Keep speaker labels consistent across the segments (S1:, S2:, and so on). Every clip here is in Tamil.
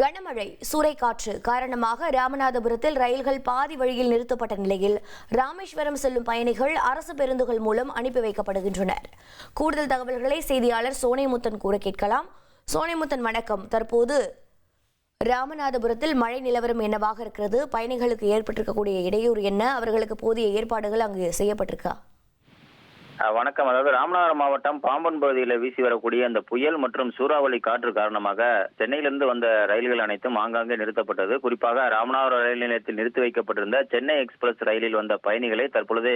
S1: கனமழை சூறைக்காற்று காரணமாக ராமநாதபுரத்தில் ரயில்கள் பாதி வழியில் நிறுத்தப்பட்ட நிலையில் ராமேஸ்வரம் செல்லும் பயணிகள் அரசு பேருந்துகள் மூலம் அனுப்பி வைக்கப்படுகின்றனர். கூடுதல் தகவல்களை செய்தியாளர் சோனைமுத்தன் கூற கேட்கலாம். சோனைமுத்தன் வணக்கம். தற்போது ராமநாதபுரத்தில் மழை நிலவரம் என்னவாக இருக்கிறது? பயணிகளுக்கு ஏற்பட்டிருக்கக்கூடிய இடையூறு என்ன? அவர்களுக்கு போதிய ஏற்பாடுகள் அங்கு செய்யப்பட்டிருக்கா?
S2: வணக்கம். அதாவது ராமநாதபுரம் மாவட்டம் பாம்பன் பகுதியில் வீசி வரக்கூடிய அந்த புயல் மற்றும் சூறாவளி காற்று காரணமாக சென்னையிலிருந்து வந்த ரயில்கள் அனைத்தும் ஆங்காங்கே நிறுத்தப்பட்டது. குறிப்பாக ராமநாதபுரம் ரயில் நிலையத்தில் நிறுத்தி வைக்கப்பட்டிருந்த சென்னை எக்ஸ்பிரஸ் ரயிலில் வந்த பயணிகளை தற்பொழுது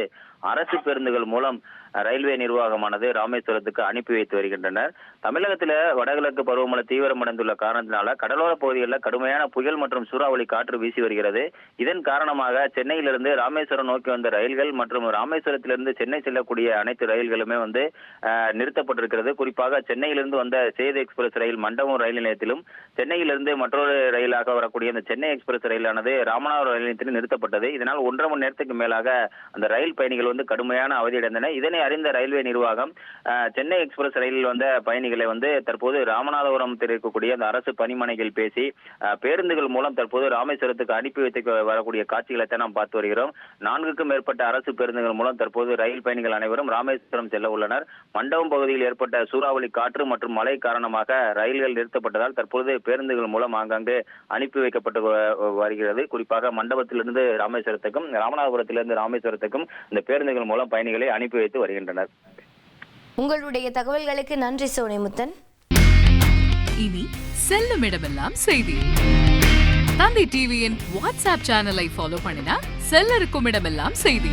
S2: அரசு பேருந்துகள் மூலம் ரயில்வே நிர்வாகமானது ராமேஸ்வரத்துக்கு அனுப்பி வைத்து வருகின்றனர். தமிழகத்தில் வடகிழக்கு பருவமழை தீவிரமடைந்துள்ள காரணத்தினால கடலோர பகுதிகளில் கடுமையான புயல் மற்றும் சூறாவளி காற்று வீசி வருகிறது. இதன் காரணமாக சென்னையிலிருந்து ராமேஸ்வரம் நோக்கி வந்த ரயில்கள் மற்றும் ராமேஸ்வரத்திலிருந்து சென்னை செல்லக்கூடிய அனைத்து ரயில்களுமே வந்து நிறுத்தப்பட்டிருக்கிறது. குறிப்பாக சென்னையிலிருந்து வந்த சேது எக்ஸ்பிரஸ் ரயில் மண்டபம் ரயில் நிலையத்திலும் சென்னையிலிருந்து மற்றொரு ரயிலாக வரக்கூடிய அந்த சென்னை எக்ஸ்பிரஸ் ரயிலானது ராமநாதபுரம் ரயில் நிலையத்தில் நிறுத்தப்பட்டது. இதனால் ஒன்றரை மணி நேரத்துக்கு மேலாக அந்த ரயில் பயணிகள் வந்து கடுமையான அவதியடைந்தனர். இதனை அறிந்த ரயில்வே நிர்வாகம் சென்னை எக்ஸ்பிரஸ் ரயிலில் வந்த பயணிகளை வந்து தற்போது ராமநாதபுரம் இருக்கக்கூடிய அந்த அரசு பணிமனைகள் பேசி பேருந்துகள் மூலம் தற்போது ராமேஸ்வரத்துக்கு அனுப்பி வைத்து வரக்கூடிய காட்சிகளை தான் நாம் பார்த்து வருகிறோம். நான்குக்கும் மேற்பட்ட அரசு பேருந்துகள் மூலம் தற்போது ரயில் பயணிகள் அனைவரும் ராமேஸ்வரம் செல்ல உள்ளனர். மண்டபம் பகுதியில் ஏற்பட்ட சூறாவளி காற்று மற்றும் மழை காரணமாக ரயில்கள் நிறுத்தப்பட்டதால் தற்போது பேருந்துகள் மூலம் ஆங்காங்கு அனுப்பி வைக்கப்பட்டு வருகிறது. குறிப்பாக மண்டபத்திலிருந்து ராமேஸ்வரத்துக்கும் ராமநாதபுரத்திலிருந்து ராமேஸ்வரத்துக்கும் இந்த பேருந்துகள் மூலம் பயணிகளை அனுப்பி வைத்து வருகின்றனர்.
S1: உங்களுடைய தகவல்களுக்கு நன்றி சோனைமுத்தன்.
S3: இனி செல்லும் இடமெல்லாம் செய்தி. தந்தி டிவியின் வாட்ஸ்அப் சேனலை ஃபாலோ பண்ணினா செல்ல இருக்கும் இடமெல்லாம் செய்தி.